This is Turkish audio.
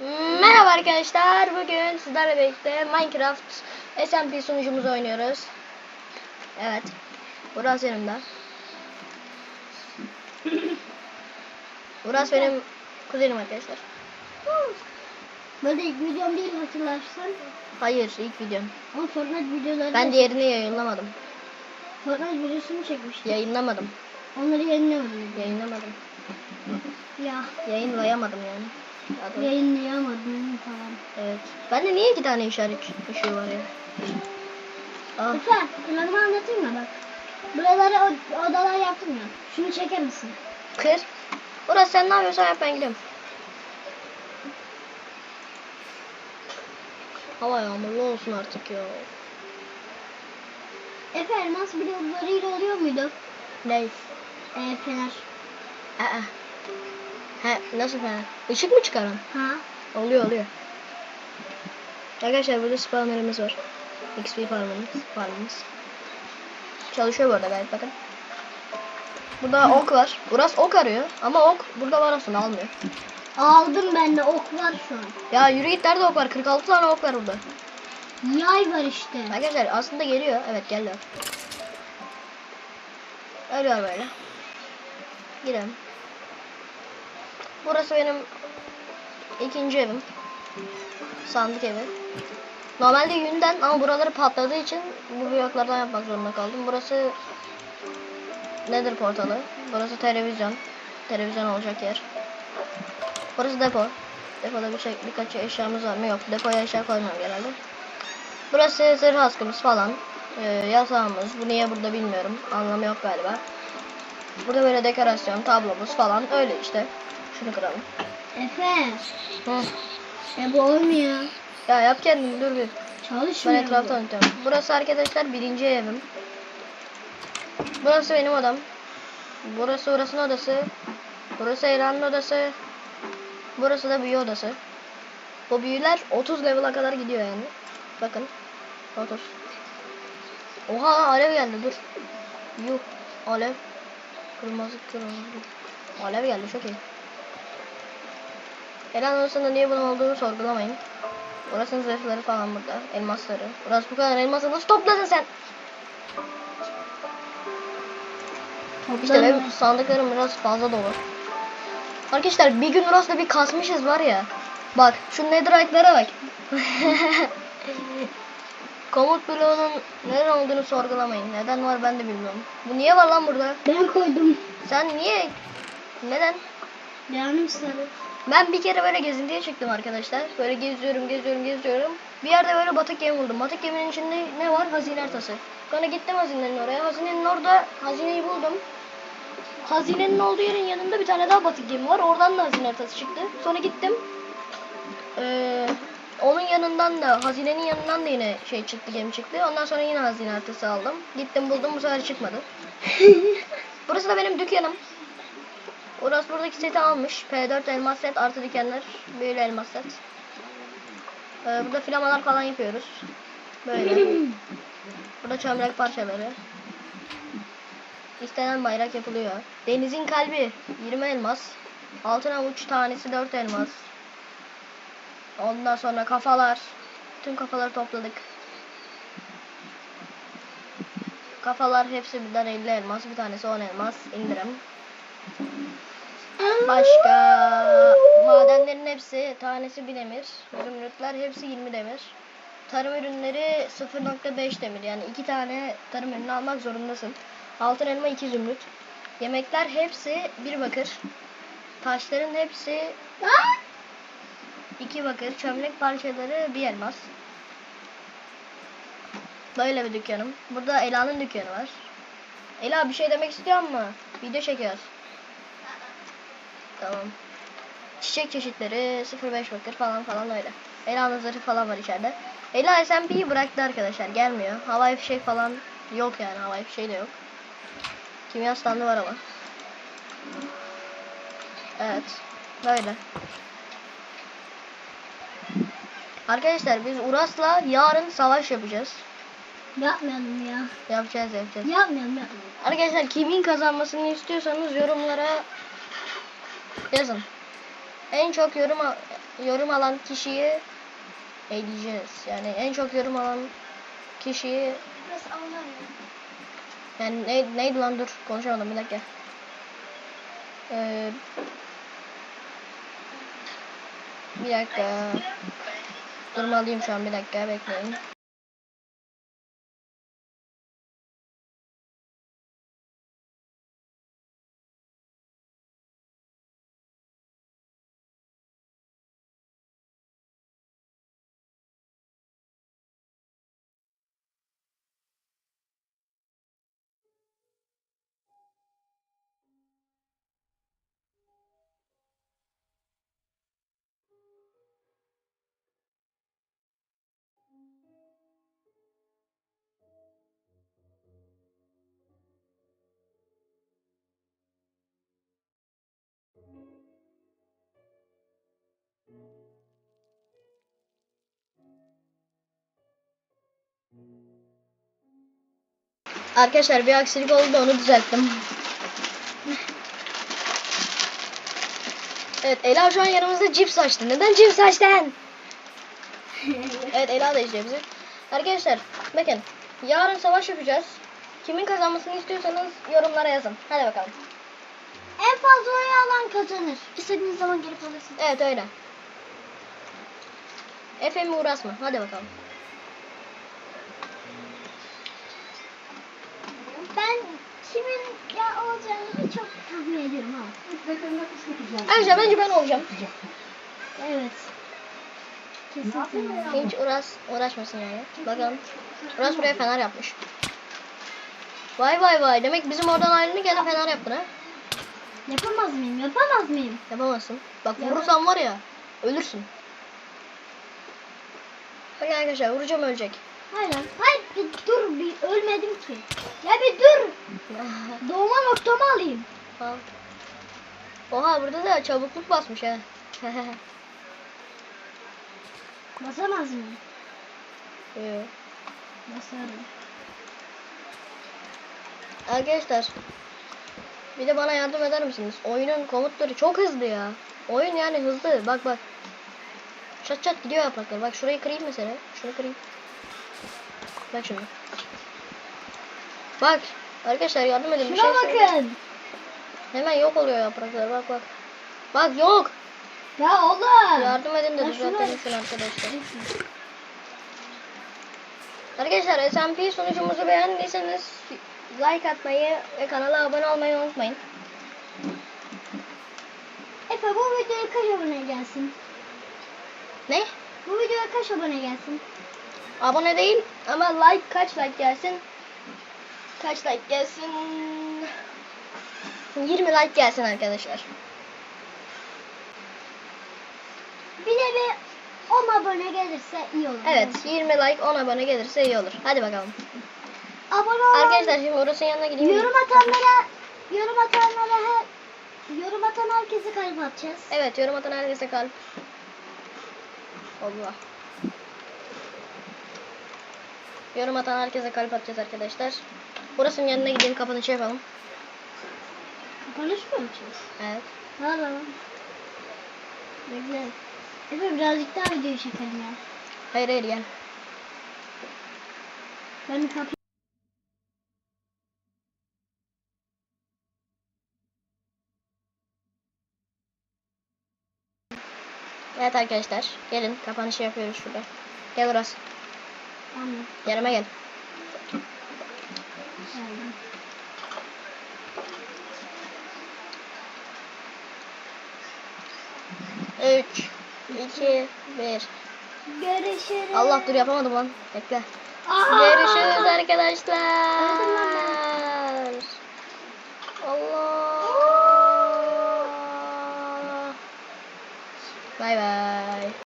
Merhaba arkadaşlar. Bugün sizlerle birlikte Minecraft SMP sunucumuzu oynuyoruz. Evet. Burası yanımda. Burası benim kuzenim arkadaşlar. Böyle ilk videom değil hatırlarsan. Hayır ilk videom. Ama Fortnite videoları Ben diğerini yayınlamadım. Fortnite videosunu çekmiştim. Yayınlamadım. Onları yayınlamadım. Yayınlamadım. Ya Yayınlayamadım yani. Yayınlayamadım falan. Evet. Bende niye iki tane işaret ışığı var ya? Ah, Efe planımı anlatayım mı bak. Buralara odalar yaptım ya. Şunu çeker misin? kır. Burası sen ne yapıyorsan yap ben gidiyorum. Hava yağmurlu olsun artık ya. Efe elmas bloklarıyla oluyor muydu? Ne? Ee, fener. Aa. He, nasıl fener? Işık mı çıkaran? Ha? Oluyor oluyor. Arkadaşlar burada spawnerimiz var. XP farmımız. farmımız. Çalışıyor bu arada gayet bakın. Burada ok var. Burası ok arıyor ama ok burada var aslında almıyor. Aldım ben de ok var şu an. Ya yürü git nerede ok var? 46 tane ok var burada. Yay var işte. Arkadaşlar aslında geliyor. Evet geldi. Ölüyor böyle. Girelim. Burası benim ikinci evim. Sandık evi. Normalde yünden ama buraları patladığı için bu bloklardan yapmak zorunda kaldım. Burası nedir portalı? Burası televizyon. Televizyon olacak yer. Burası depo. Depoda bir şey, birkaç eşyamız var mı? Yok. Depoya eşya koymam genelde. Burası zırh askımız falan. Ee, yatağımız. Bu niye burada bilmiyorum. Anlamı yok galiba. Burada böyle dekorasyon, tablomuz falan. Öyle işte. Şunu kıralım. Efe. Hı. E bu olmuyor. Ya yap kendin dur bir. Ben Çalışmıyor. etrafta bu. unutuyorum. Burası arkadaşlar birinci evim. Burası benim odam. Burası orasının odası. Burası Elan'ın odası. Burası da büyü odası. Bu büyüler 30 level'a kadar gidiyor yani. Bakın. 30. Oha alev geldi dur. Yuh. Alev. Kırmızı kırmızı. Alev geldi çok iyi. Elan odasında niye bunun olduğunu sorgulamayın. Burasının zırhları falan burada. Elmasları. Burası bu kadar elması nasıl topladın sen? İşte benim sandıklarım biraz fazla dolu. Arkadaşlar bir gün Uras'la bir kasmışız var ya. Bak şu netherite'lara bak. Komut bloğunun neden olduğunu sorgulamayın. Neden var ben de bilmiyorum. Bu niye var lan burada? Ben koydum. Sen niye? Neden? Canım sarı. Ben bir kere böyle gezintiye çıktım arkadaşlar. Böyle geziyorum, geziyorum, geziyorum. Bir yerde böyle batık gemi buldum. Batık geminin içinde ne var? Hazine haritası. Sonra gittim hazinenin oraya. Hazinenin orada hazineyi buldum. Hazinenin olduğu yerin yanında bir tane daha batık gemi var. Oradan da hazine haritası çıktı. Sonra gittim. Ee, onun yanından da, hazinenin yanından da yine şey çıktı, gemi çıktı. Ondan sonra yine hazine haritası aldım. Gittim buldum, bu sefer çıkmadı. Burası da benim dükkanım. Uras buradaki seti almış. P4 elmas set artı dikenler. Büyülü elmas set. Ee, burada flamalar falan yapıyoruz. Böyle. burada çömlek parçaları. İstenen bayrak yapılıyor. Denizin kalbi 20 elmas. Altın avuç tanesi 4 elmas. Ondan sonra kafalar. Tüm kafaları topladık. Kafalar hepsi birden 50 elmas. Bir tanesi 10 elmas. indirim. Başka madenlerin hepsi tanesi 1 demir. Zümrütler hepsi 20 demir. Tarım ürünleri 0.5 demir. Yani iki tane tarım ürünü almak zorundasın. Altın elma 2 zümrüt. Yemekler hepsi 1 bakır. Taşların hepsi 2 bakır. Çömlek parçaları 1 elmas. Böyle bir dükkanım. Burada Ela'nın dükkanı var. Ela bir şey demek istiyor mu? Video çekiyoruz. Tamam. Çiçek çeşitleri 05 bakır falan falan öyle. Ela'nın zırhı falan var içeride. Ela SMP'yi bıraktı arkadaşlar. Gelmiyor. Havai fişek falan yok yani. Havai fişek de yok. Kimya standı var ama. Evet. Böyle. Arkadaşlar biz Uras'la yarın savaş yapacağız. Yapmayalım ya. Yapacağız yapacağız. Yapmayalım yapmayalım. Arkadaşlar kimin kazanmasını istiyorsanız yorumlara yazın. En çok yorum yorum alan kişiyi eleyeceğiz. Yani en çok yorum alan kişiyi yani ne, neydi lan dur konuşamadım bir dakika. Ee, bir dakika. Durmalıyım şu an bir dakika bekleyin. Arkadaşlar bir aksilik oldu onu düzelttim. Evet Ela şu an yanımızda cips açtı. Neden cips açtın? Evet Ela da izliyor bizi. Arkadaşlar bakın yarın savaş yapacağız. Kimin kazanmasını istiyorsanız yorumlara yazın. Hadi bakalım. En fazla oyu alan kazanır. İstediğiniz zaman gelip alırsınız. Evet öyle. Efe mi Uras mı? Hadi bakalım. Ben kimin ya olacağını çok tahmin ediyorum ha. Arkadaşlar bence ben olacağım. Evet. Kesin sen. Hiç Uras uğraşmasın yani. Bakalım. Uras buraya fener yapmış. Vay vay vay. Demek bizim oradan ayrıldı gene fener yaptın ha. Yapamaz mıyım? Yapamaz mıyım? Yapamazsın. Bak Yapamam. vurursan var ya ölürsün. Bak arkadaşlar vuracağım ölecek. Hayır. Hayır dur bir ölmedim ki. Ya bir dur. Doğma noktamı alayım. Al. Oha burada da çabukluk basmış ha. Basamaz mıyım? Yo. Basarım. Arkadaşlar bir de bana yardım eder misiniz? Oyunun komutları çok hızlı ya. Oyun yani hızlı. Bak bak. Çat çat gidiyor yapraklar. Bak şurayı kırayım mesela. Şunu kırayım. Bak şimdi. Bak. Arkadaşlar yardım edin. Bir Şuna şey bakın. Hemen yok oluyor yapraklar. Bak bak. Bak yok. Ya oğlum. Yardım edin de düzeltelim şunu arkadaşlar. Arkadaşlar SMP sunucumuzu beğendiyseniz like atmayı ve kanala abone olmayı unutmayın. Efe bu videoya kaç abone gelsin? Ne? Bu videoya kaç abone gelsin? Abone değil ama like kaç like gelsin? Kaç like gelsin? 20 like gelsin arkadaşlar. Bir de bir 10 abone gelirse iyi olur. Evet 20 like 10 abone gelirse iyi olur. Hadi bakalım. Abone olan, Arkadaşlar şimdi orasının yanına gideyim. yorum atanlara yorum atanlara her yorum atan herkese kalp atacağız. Evet yorum atan herkese kalp. Allah. Yorum atan herkese kalp atacağız arkadaşlar. Burasının yanına gideyim kapanışı yapalım. Kapanış mı yapacağız? Evet. Tamam. Bekle. Efe birazcık daha video çekelim ya. Hayır hayır gel. Ben bir kapı Evet arkadaşlar gelin kapanışı yapıyoruz şurada. Gel Uras. Tamam. Yanıma gel. Üç, iki, bir. Görüşürüz. Allah dur yapamadım lan. Bekle. Aa! Görüşürüz arkadaşlar. Allah. Bay bay.